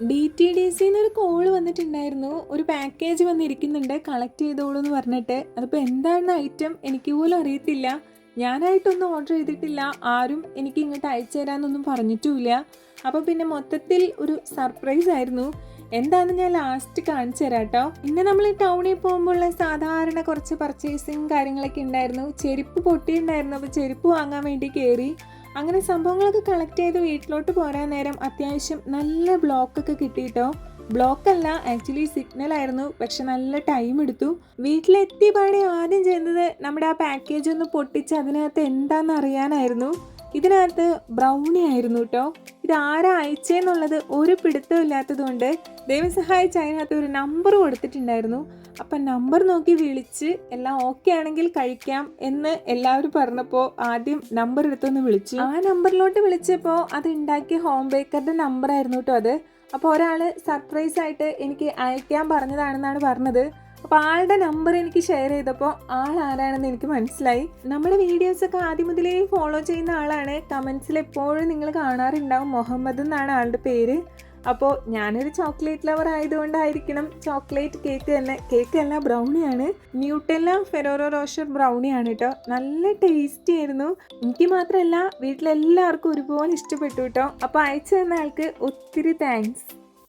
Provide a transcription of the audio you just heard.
D T D സിന്ന് ഒരു call വന്നിട്ടുണ്ടായിരുന്നു. ഒരു പാക്കേജ് വന്നിരിക്കുന്നുണ്ട്. കളക്ട് ചെയ്തോളൂ എന്ന് പറഞ്ഞിട്ട്. അതിപ്പോൾ എന്താണ് ഐറ്റം എനിക്ക് പോലും അറിയത്തില്ല. ഞാനായിട്ടൊന്നും ഓർഡർ ചെയ്തിട്ടില്ല. ആരും എനിക്ക് ഇങ്ങോട്ട് അയച്ചു തരാമെന്നൊന്നും പറഞ്ഞിട്ടുമില്ല. അപ്പോൾ പിന്നെ മൊത്തത്തിൽ ഒരു സർപ്രൈസ് ആയിരുന്നു. എന്താണെന്ന് ഞാൻ ലാസ്റ്റ് കാണിച്ചു തരാം കേട്ടോ പിന്നെ നമ്മൾ ടൗണിൽ പോകുമ്പോഴുള്ള സാധാരണ കുറച്ച് പർച്ചേസിങ് കാര്യങ്ങളൊക്കെ ഉണ്ടായിരുന്നു. ചെരുപ്പ് പൊട്ടിയിട്ടുണ്ടായിരുന്നു. അപ്പോൾ ചെരുപ്പ് വാങ്ങാൻ വേണ്ടി കയറി അങ്ങനെ സംഭവങ്ങളൊക്കെ കളക്ട് ചെയ്ത് വീട്ടിലോട്ട് പോരാൻ നേരം അത്യാവശ്യം നല്ല ബ്ലോക്കൊക്കെ കിട്ടിയിട്ടോ? ബ്ലോക്ക് അല്ല ആക്ച്വലി സിഗ്നൽ ആയിരുന്നു പക്ഷെ നല്ല ടൈം എടുത്തു. വീട്ടിലെത്തിയ പാടെ ആദ്യം ചെയ്യുന്നത് നമ്മുടെ ആ പാക്കേജ് ഒന്ന് പൊട്ടിച്ച് അതിനകത്ത് എന്താണെന്ന് അറിയാനായിരുന്നു. ഇതിനകത്ത് ബ്രൗണി ആയിരുന്നു കേട്ടോ ഇത് ആരാ അയച്ചേന്നുള്ളത് ഒരു പിടുത്തം ഇല്ലാത്തതുകൊണ്ട് ദൈവം സഹായിച്ച് അതിനകത്ത് ഒരു നമ്പർ കൊടുത്തിട്ടുണ്ടായിരുന്നു. അപ്പം നമ്പർ നോക്കി വിളിച്ച് എല്ലാം ഓക്കെ ആണെങ്കിൽ കഴിക്കാം എന്ന് എല്ലാവരും പറഞ്ഞപ്പോൾ ആദ്യം നമ്പർ എടുത്തൊന്ന് വിളിച്ചു. ആ നമ്പറിലോട്ട് വിളിച്ചപ്പോൾ അത് ഉണ്ടാക്കിയ ഹോം ബേക്കറുടെ നമ്പറായിരുന്നു കേട്ടോ അത്. അപ്പോൾ ഒരാൾ സർപ്രൈസ് ആയിട്ട് എനിക്ക് അയക്കാൻ പറഞ്ഞതാണെന്നാണ് പറഞ്ഞത്. അപ്പോൾ ആളുടെ നമ്പർ എനിക്ക് ഷെയർ ചെയ്തപ്പോൾ ആൾ ആരാണെന്ന് എനിക്ക് മനസ്സിലായി. നമ്മുടെ വീഡിയോസൊക്കെ ആദ്യം മുതലേ ഫോളോ ചെയ്യുന്ന ആളാണ്. കമൻസിൽ എപ്പോഴും നിങ്ങൾ കാണാറുണ്ടാവും. മുഹമ്മദ് എന്നാണ് ആളുടെ പേര്. അപ്പോൾ ഞാനൊരു ചോക്ലേറ്റ് ലവർ ആയതുകൊണ്ടായിരിക്കണം ചോക്ലേറ്റ് കേക്ക് തന്നെ. കേക്ക് അല്ല ബ്രൗണിയാണ് ന്യൂട്ടെല്ല ഫെറോറോ റോഷർ ബ്രൗണിയാണ് കേട്ടോ നല്ല ടേസ്റ്റി ആയിരുന്നു. എനിക്ക് മാത്രമല്ല വീട്ടിലെല്ലാവർക്കും ഒരുപോലെ ഇഷ്ടപ്പെട്ടു കേട്ടോ അപ്പോൾ അയച്ചു തന്ന ആൾക്ക് ഒത്തിരി താങ്ക്സ്